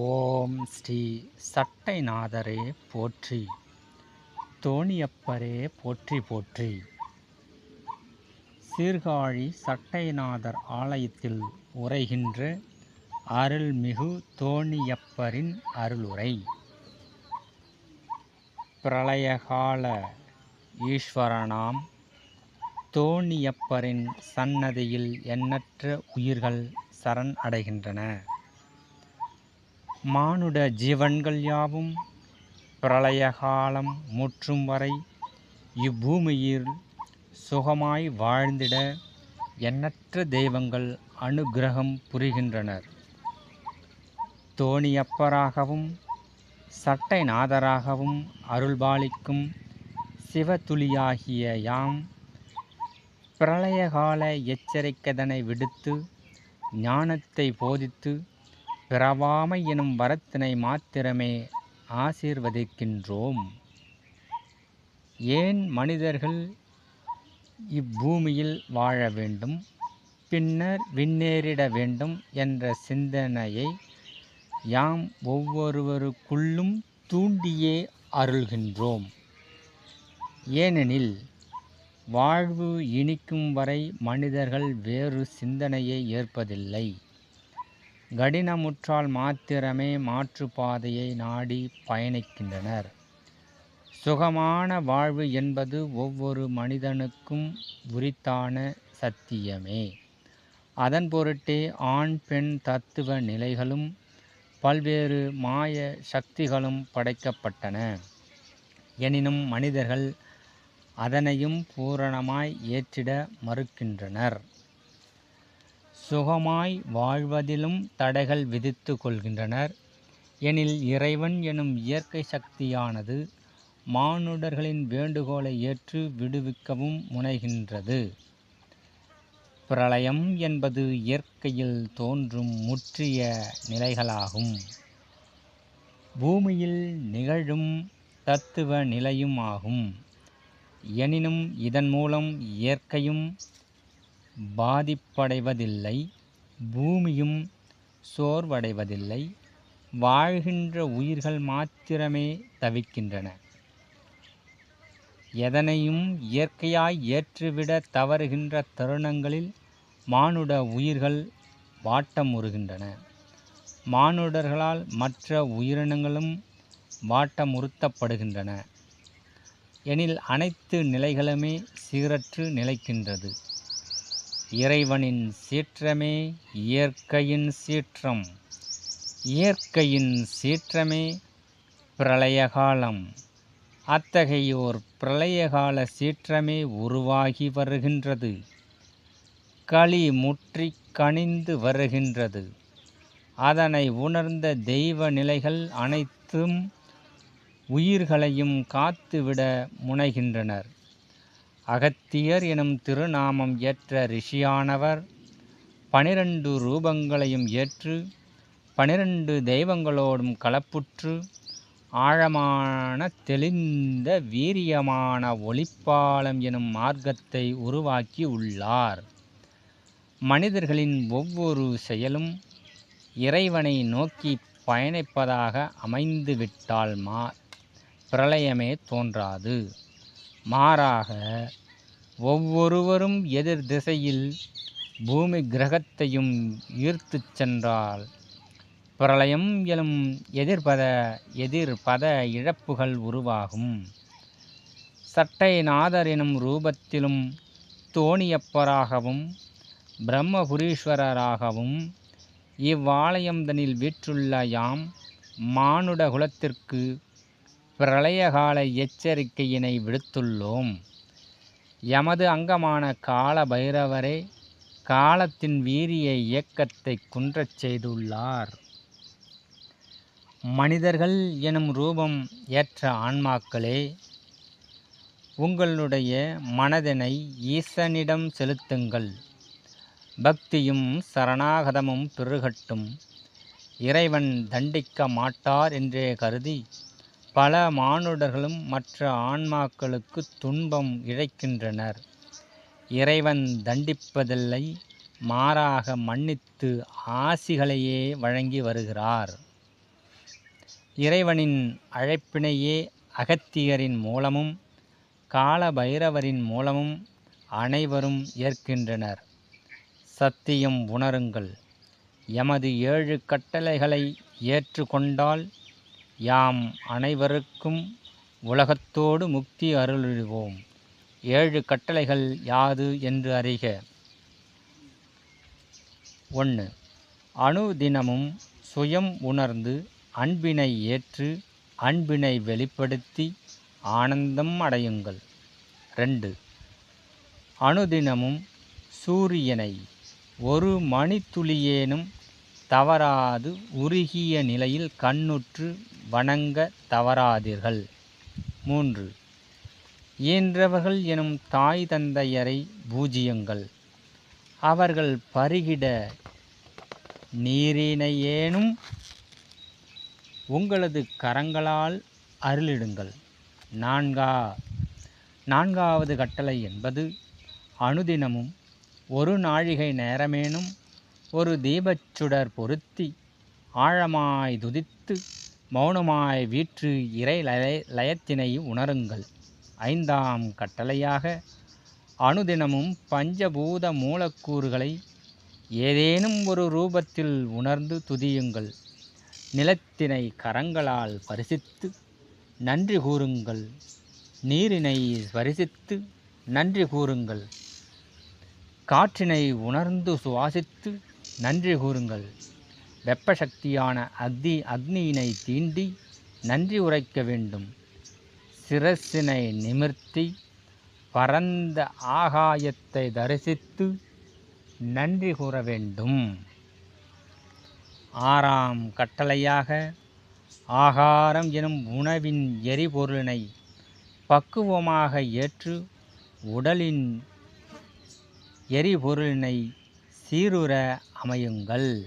ஓம் ஸ்ரீ சட்டைநாதரே போற்றி தோணியப்பரே போற்றி போற்றி. சீர்காழி சட்டைநாதர் ஆலயத்தில் உரைகின்ற அருள்மிகு தோணியப்பரின் அருளுரை. பிரளயகால ஈஸ்வரனாம் தோணியப்பரின் சன்னதியில் எண்ணற்ற உயிர்கள் சரண் அடைகின்றன. மானுட ஜீவன்கள் யாவும் பிரளயகாலம் முற்றும் வரை இப்பூமியில் சுகமாய் வாழ்ந்திட எண்ணற்ற தெய்வங்கள் அனுக்கிரகம் புரிகின்றனர். தோணியப்பராகவும் சட்டைநாதராகவும் அருள்பாலிக்கும் சிவதுளியாகிய யாம் பிரளயகால எச்சரிக்கதனை விடுத்து ஞானத்தை போதித்து பிறவாமை எனும் வரத்தினை மாத்திரமே ஆசீர்வதிக்கின்றோம். ஏன் மனிதர்கள் இப்பூமியில் வாழ வேண்டும் பின்னர் விண்ணேறிட வேண்டும் என்ற சிந்தனையை யாம் ஒவ்வொருவருக்குள்ளும் தூண்டியே அருள்கின்றோம். ஏனெனில் வாழ்வு இனிக்கும் வரை மனிதர்கள் வேறு சிந்தனையை ஏற்பதில்லை. கடினமுற்றால் மாத்திரமே மாற்றுப்பாதையை நாடி பயணிக்கின்றனர். சுகமான வாழ்வு என்பது ஒவ்வொரு மனிதனுக்கும் உரித்தான சத்தியமே. அதன் பொருட்டே ஆண் பெண் தத்துவ நிலைகளும் பல்வேறு மாய சக்திகளும் படைக்கப்பட்டன. எனினும் மனிதர்கள் அதனையும் பூரணமாய் ஏற்றிட மறுக்கின்றனர். சுகமாய் வாழ்வதிலும் தடைகள் விதித்து கொள்கின்றனர். எனில் இறைவன் எனும் இயற்கை சக்தியானது மானுடர்களின் வேண்டுகோளை ஏற்று விடுவிக்கவும் முனைகின்றது. பிரளயம் என்பது இயற்கையில் தோன்றும் முற்றிய நிலைகளாகும். பூமியில் நிகழும் தத்துவ நிலையும் ஆகும் எனினும் இதன் மூலம் இயற்கையும் பாதிப்படைவதில்லை பூமியும் சோர்வடைவதில்லை வாழ்கின்ற உயிர்கள் மாத்திரமே தவிக்கின்றன. எதனையும் இயற்கையாய் ஏற்றுவிட தவறுகின்ற தருணங்களில் மானுட உயிர்கள் வாட்டமுறுகின்றன. மானுடர்களால் மற்ற உயிரினங்களும் வாட்டமுறுத்தப்படுகின்றன. எனில் அனைத்து நிலைகளுமே சீரற்று நிலைக்கின்றது. இறைவனின் சீற்றமே இயற்கையின் சீற்றம். இயற்கையின் சீற்றமே பிரளயகாலம். அத்தகையோர் பிரளயகால சீற்றமே உருவாகி வருகின்றது. களி முற்றி கனிந்து வருகின்றது. அதனை உணர்ந்த தெய்வ நிலைகள் அனைத்தும் உயிர்களையும் காத்துவிட முனைகின்றனர். அகத்தியர் எனும் திருநாமம் ஏற்ற ரிஷியானவர் பனிரெண்டு ரூபங்களையும் ஏற்று பனிரெண்டு தெய்வங்களோடும் கலப்புற்று ஆழமான தெளிந்த வீரியமான ஒளிப்பாலம் எனும் மார்க்கத்தை உருவாக்கி உள்ளார். மனிதர்களின் ஒவ்வொரு செயலும் இறைவனை நோக்கி பயணிப்பதாக அமைந்துவிட்டால் மா பிரளயமே தோன்றாது. மாறாக ஒவ்வொருவரும் எதிர் திசையில் பூமி கிரகத்தையும் ஈர்த்துச் சென்றால் பிரளயம் எனும் எதிர்பத எதிர்பத இழப்புகள் உருவாகும். சட்டைநாதர் எனும் ரூபத்திலும் தோணியப்பராகவும் பிரம்மபுரீஸ்வரராகவும் இவ்வாலயம்தனில் வீற்றுள்ள யாம் மானுட குலத்திற்கு பிரளயகால எச்சரிக்கையினை விடுத்துள்ளோம். எமது அங்கமான கால பைரவரே காலத்தின் வீரிய இயக்கத்தை குன்றச் செய்துள்ளார். மனிதர்கள் எனும் ரூபம் ஏற்ற ஆன்மாக்களே உங்களுடைய மனதினை ஈசனிடம் செலுத்துங்கள். பக்தியும் சரணாகதமும் பெருகட்டும். இறைவன் தண்டிக்க மாட்டார் என்றே கருதி பல மானுடர்களும் மற்ற ஆன்மாக்களுக்கு துன்பம் இழைக்கின்றனர். இறைவன் தண்டிப்பதில்லை மாறாக மன்னித்து ஆசிகளையே வழங்கி வருகிறார். இறைவனின் அழைப்பினையே அகத்தியரின் மூலமும் கால பைரவரின் மூலமும் அனைவரும் ஏற்கின்றனர். சத்தியம் உணருங்கள். எமது ஏழு கட்டளைகளை ஏற்றுக்கொண்டால் யாம் அனைவருக்கும் உலகத்தோடு முக்தி அருளிடுவோம். ஏழு கட்டளைகள் யாது என்று அறிக. ஒன்று அணுதினமும் சுயம் உணர்ந்து அன்பினை ஏற்று அன்பினை வெளிப்படுத்தி ஆனந்தம் அடையுங்கள். ரெண்டு அணுதினமும் சூரியனை ஒரு மணித்துளியேனும் தவறாது உருகிய நிலையில் கண்ணுற்று வணங்க தவறாதீர்கள். மூன்று. இயன்றவர்கள் எனும் தாய் தந்தையரை பூஜியுங்கள். அவர்கள் பருகிட நீரினையேனும் உங்களது கரங்களால் அருளிடுங்கள். நான்கா. நான்காவது கட்டளை என்பது அனுதினமும் ஒரு நாழிகை நேரமேனும் ஒரு தீபச்சுடர் பொருத்தி ஆழமாய் துதித்து மௌனமாய் வீற்று இறை லய லயத்தினை உணருங்கள். ஐந்தாம் கட்டளையாக அனுதினமும் பஞ்சபூத மூலக்கூறுகளை ஏதேனும் ஒரு ரூபத்தில் உணர்ந்து துதியுங்கள். நிலத்தினை கரங்களால் பரிசித்து நன்றி கூறுங்கள். நீரினை பரிசித்து நன்றி கூறுங்கள். காற்றினை உணர்ந்து சுவாசித்து நன்றி கூறுங்கள். வெப்பசக்தியான அக்னி அக்னியினை தீண்டி நன்றி உரைக்க வேண்டும். சிரசினை நிமிர்த்தி பரந்த ஆகாயத்தை தரிசித்து நன்றி கூற வேண்டும். ஆறாம் கட்டளையாக ஆகாரம் எனும் உணவின் எரிபொருளினை பக்குவமாக ஏற்று உடலின் எரிபொருளினை சீருற அமையுங்கள்.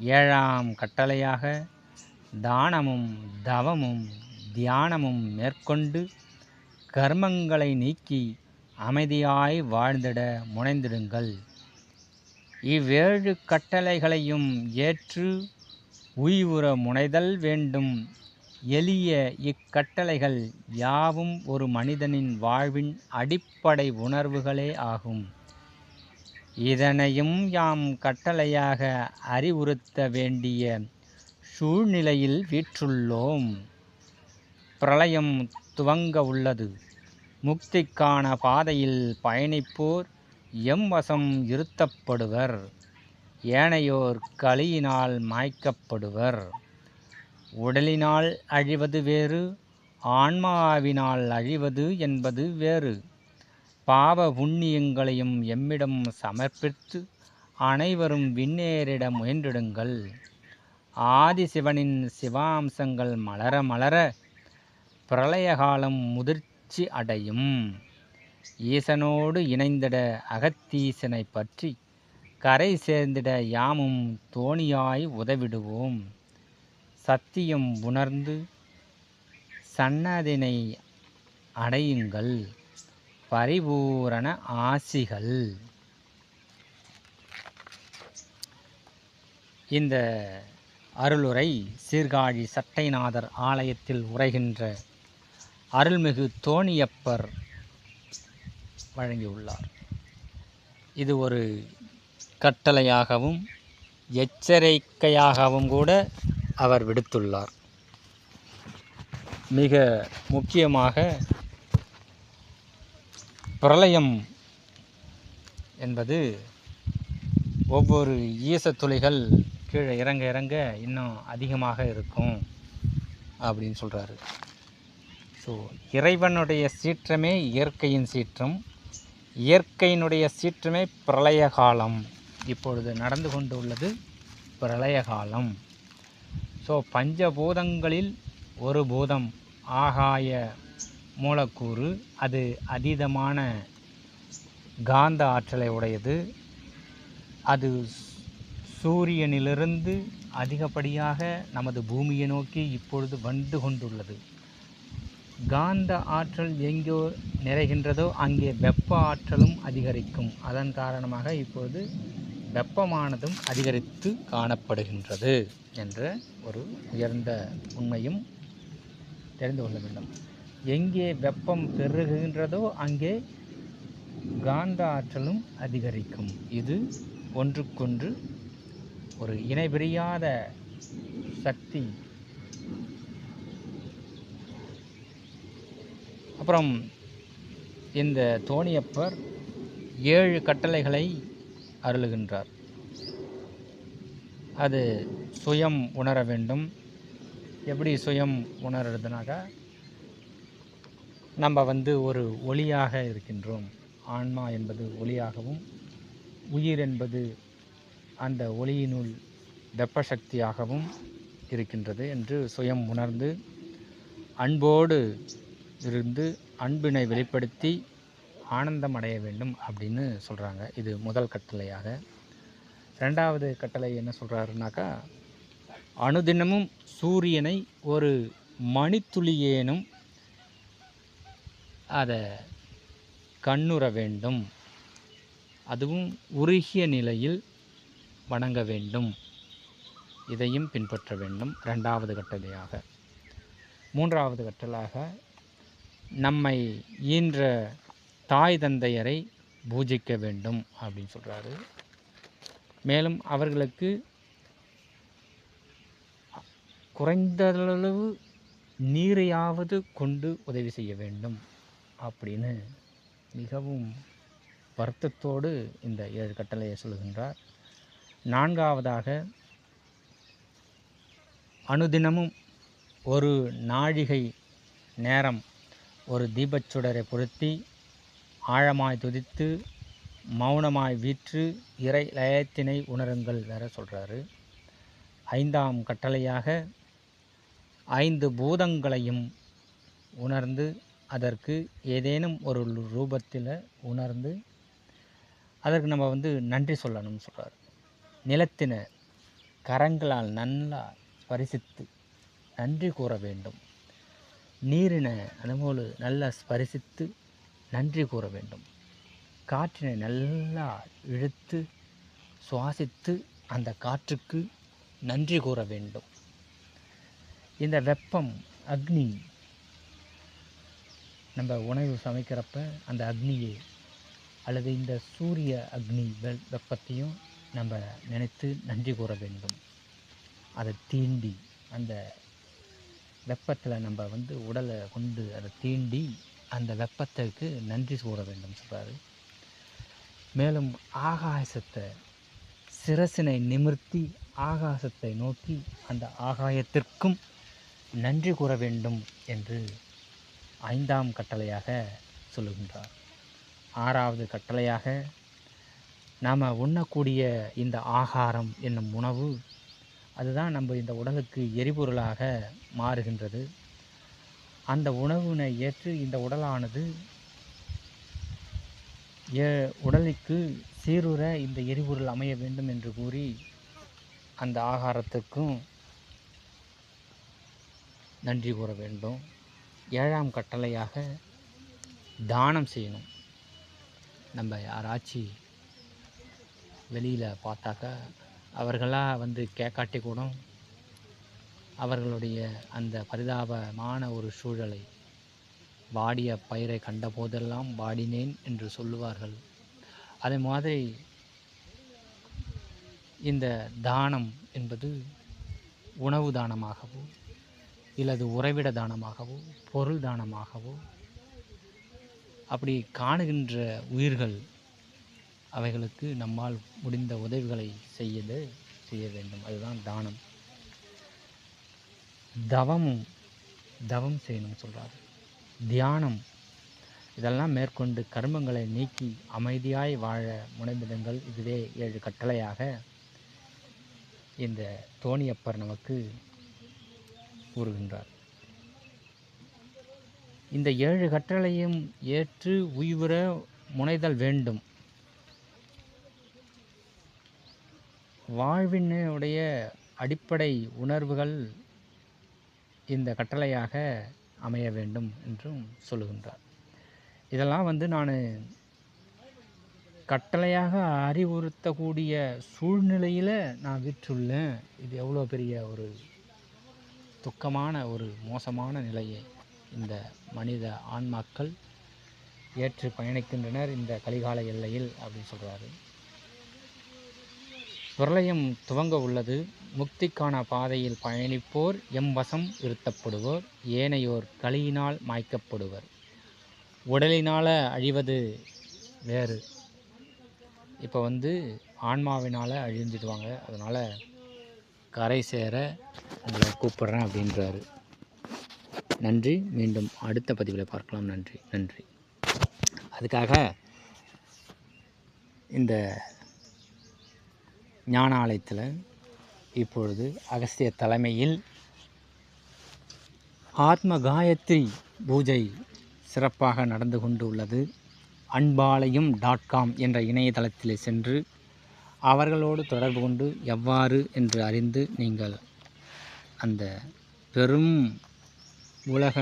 ஏழாம் கட்டளையாக தானமும் தவமும் தியானமும் மேற்கொண்டு கர்மங்களை நீக்கி அமைதியாய் வாழ்ந்திட முனைந்திடுங்கள். இவ்வேழு கட்டளைகளையும் ஏற்று உய்வுற முனைதல் வேண்டும். எளிய இக்கட்டளைகள் யாவும் ஒரு மனிதனின் வாழ்வின் அடிப்படை உணர்வுகளே ஆகும். இதனையும் யாம் கட்டளையாக அறிவுறுத்த வேண்டிய சூழ்நிலையில் வீற்றுள்ளோம். பிரளயம் துவங்க உள்ளது. முக்திக்கான பாதையில் பயணிப்போர் எம் வசம் இருத்தப்படுவர். ஏனையோர் களியினால் மாய்க்கப்படுவர். உடலினால் அழிவது வேறு ஆன்மாவினால் அழிவது என்பது வேறு. பாவ புண்ணியங்களையும் எம்மிடம் சமர்ப்பித்து அனைவரும் விண்ணேறிட முயன்றிடுங்கள். ஆதிசிவனின் சிவாம்சங்கள் மலர மலர பிரளயகாலம் முதிர்ச்சி அடையும். ஈசனோடு இணைந்திட அகத்தீசனை பற்றி கரை சேர்ந்திட யாமும் தோணியாய் உதவிடுவோம். சத்தியம் உணர்ந்து சன்னதினை அடையுங்கள். பரிபூரண ஆசிகள். இந்த அருளுரை சீர்காழி சட்டைநாதர் ஆலயத்தில் உரைகின்ற அருள்மிகு தோணியப்பர் வழங்கியுள்ளார். இது ஒரு கட்டளையாகவும் எச்சரிக்கையாகவும் கூட அவர் விடுத்துள்ளார். மிக முக்கியமாக பிரளயம் என்பது ஒவ்வொரு ஈசத்துளிகள் கீழே இறங்க இறங்க இன்னும் அதிகமாக இருக்கும் அப்படின்னு சொல்கிறாரு ஸோ இறைவனுடைய சீற்றமே இயற்கையின் சீற்றம். இயற்கையினுடைய சீற்றமே பிரளய காலம். இப்பொழுது நடந்து கொண்டு உள்ளது பிரளய காலம். ஸோ பஞ்சபூதங்களில் ஒரு பூதம் ஆகாய மூலக்கூறு அது அதீதமான காந்த ஆற்றலை உடையது. அது சூரியனிலிருந்து அதிகப்படியாக நமது பூமியை நோக்கி இப்பொழுது வந்து கொண்டுள்ளது. காந்த ஆற்றல் எங்கோ நிறைகின்றதோ அங்கே வெப்ப ஆற்றலும் அதிகரிக்கும். அதன் காரணமாக இப்பொழுது வெப்பமானதும் அதிகரித்து காணப்படுகின்றது என்ற ஒரு உயர்ந்த உண்மையும் தெரிந்து கொள்ள வேண்டும். எங்கே வெப்பம் பெருகுகின்றதோ அங்கே காந்த ஆற்றலும் அதிகரிக்கும். இது ஒன்றுக்கொன்று ஒரு இணைபிரியாத சக்தி. அப்புறம் இந்த தோணியப்பர் ஏழு கட்டளைகளை அருளுகின்றார். அது சுயம் உணர வேண்டும். எப்படி சுயம் உணர்றதுனாக்கா நம்ம வந்து ஒரு ஒளியாக இருக்கின்றோம். ஆன்மா என்பது ஒளியாகவும் உயிர் என்பது அந்த ஒளியினுள் வெப்ப சக்தியாகவும் இருக்கின்றது என்று சுயம் உணர்ந்து அன்போடு இருந்து அன்பினை வெளிப்படுத்தி ஆனந்தம் அடைய வேண்டும் அப்படின்னு சொல்கிறாங்க இது முதல் கட்டளையாக. ரெண்டாவது கட்டளை என்ன சொல்கிறாருனாக்கா அனுதினமும் சூரியனை ஒரு மணித்துளியேனும் அதை கண்ணுற வேண்டும். அதுவும் உருகிய நிலையில் வணங்க வேண்டும். இதையும் பின்பற்ற வேண்டும். ரெண்டாவது கட்டளையாக. மூன்றாவது கட்டளாக நம்மை ஈன்ற தாய் தந்தையரை பூஜிக்க வேண்டும் அப்படின்னு சொல்கிறாரு மேலும் அவர்களுக்கு குறைந்தளவு நீரையாவது கொண்டு உதவி செய்ய வேண்டும். அப்படின்னு மிகவும் வருத்தத்தோடு இந்த ஏழு கட்டளையை சொல்லுகின்றார். நான்காவதாக அனுதினமும் ஒரு நாழிகை நேரம் ஒரு தீபச்சுடரை பொருத்தி ஆழமாய் துதித்து மௌனமாய் வீற்று இறை லயத்தினை உணருங்கள் வேற சொல்கிறாரு ஐந்தாம் கட்டளையாக ஐந்து பூதங்களையும் உணர்ந்து அதற்கு ஏதேனும் ஒரு ரூபத்தில் உணர்ந்து அதற்கு நம்ம வந்து நன்றி சொல்லணும்னு சொல்கிறார் நிலத்தின கரங்களால் நல்லா ஸ்பரிசித்து நன்றி கூற வேண்டும். நீரினை அதுபோல் நல்லா ஸ்பரிசித்து நன்றி கூற வேண்டும். காற்றினை நல்லா இழுத்து சுவாசித்து அந்த காற்றுக்கு நன்றி கூற வேண்டும். இந்த வெப்பம் அக்னி நம்ம உணவு சமைக்கிறப்ப அந்த அக்னியை அல்லது இந்த சூரிய அக்னி வெ வெப்பத்தையும் நம்ம நினைத்து நன்றி கூற வேண்டும். அதை தீண்டி அந்த வெப்பத்தில் நம்ம வந்து உடலை கொண்டு அதை தீண்டி அந்த வெப்பத்துக்கு நன்றி கூற வேண்டும் சொல்கிறாரு மேலும் ஆகாசத்தை சிரசினை நிமிர்த்தி ஆகாசத்தை நோக்கி அந்த ஆகாயத்திற்கும் நன்றி கூற வேண்டும் என்று ஐந்தாம் கட்டளையாக சொல்லுகின்றார். ஆறாவது கட்டளையாக நாம் உண்ணக்கூடிய இந்த ஆகாரம் என்னும் உணவு அதுதான் நம்ம இந்த உடலுக்கு எரிபொருளாக மாறுகின்றது. அந்த உணவினை ஏற்று இந்த உடலானது ஏ உடலுக்கு சீருற இந்த எரிபொருள் அமைய வேண்டும் என்று கூறி அந்த ஆகாரத்துக்கும் நன்றி கூற வேண்டும். ஏழாம் கட்டளையாக தானம் செய்யணும். நம்ம யாராச்சும் வெளியில் பார்த்தாக்கா அவர்களாக வந்து கேட்காட்டி கூட அவர்களுடைய அந்த பரிதாபமான ஒரு சூழலை வாடிய பயிரை கண்ட போதெல்லாம் வாடினேன் என்று சொல்லுவார்கள். அதே மாதிரி இந்த தானம் என்பது உணவு தானமாகவும் இல்லது உறைவிட தானமாகவோ பொருள் தானமாகவோ அப்படி காணுகின்ற உயிர்கள் அவைகளுக்கு நம்மால் முடிந்த உதவிகளை செய்யது செய்ய வேண்டும். அதுதான் தானம். தவமும் தவம் செய்யணும்னு சொல்கிறார் தியானம். இதெல்லாம் மேற்கொண்டு கர்மங்களை நீக்கி அமைதியாய் வாழ முனைந்திடுங்கள். இதுவே ஏழு கட்டளையாக இந்த தோணியப்பர் நமக்கு கூறுகின்றார். இந்த ஏழு கட்டளையும் ஏற்று உய்வுற முனைதல் வேண்டும். வாழ்வினுடைய அடிப்படை உணர்வுகள் இந்த கட்டளையாக அமைய வேண்டும் என்றும் சொல்லுகின்றார். இதெல்லாம் வந்து நான் கட்டளையாக அறிவுறுத்தக்கூடிய சூழ்நிலையில் நான் விற்றுள்ளேன். இது எவ்வளோ பெரிய ஒரு துக்கமான ஒரு மோசமான நிலையை இந்த மனித ஆன்மாக்கள் ஏற்று பயணிக்கின்றனர் இந்த கலிகால எல்லையில் அப்படின்னு சொல்கிறாரு பிரளயம் துவங்க உள்ளது. முக்திக்கான பாதையில் பயணிப்போர் எம் வசம் இருத்தப்படுவோர் ஏனையோர் களியினால் மாய்க்கப்படுவர். உடலினால் அழிவது வேறு. இப்போ வந்து ஆன்மாவினால் அழிஞ்சிடுவாங்க. அதனால் கரை சேர உங்களை கூப்பிட்றேன் அப்படின்றாரு. நன்றி. மீண்டும் அடுத்த பதிவில் பார்க்கலாம். நன்றி. நன்றி. அதுக்காக இந்த ஞானாலயத்தில் இப்பொழுது அகஸ்திய தலைமையில் ஆத்ம காயத்ரி பூஜை சிறப்பாக நடந்து கொண்டு உள்ளது. அன்பாலயம் டாட் காம் என்ற இணையதளத்தில் சென்று அவர்களோடு தொடர்பு கொண்டு எவ்வாறு என்று அறிந்து நீங்கள் அந்த பெரும் உலக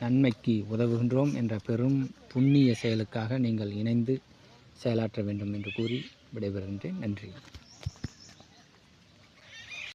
நன்மைக்கு உதவுகின்றோம் என்ற பெரும் புண்ணிய செயலுக்காக நீங்கள் இணைந்து செயலாற்ற வேண்டும் என்று கூறி விடைபெறுகின்றேன். நன்றி.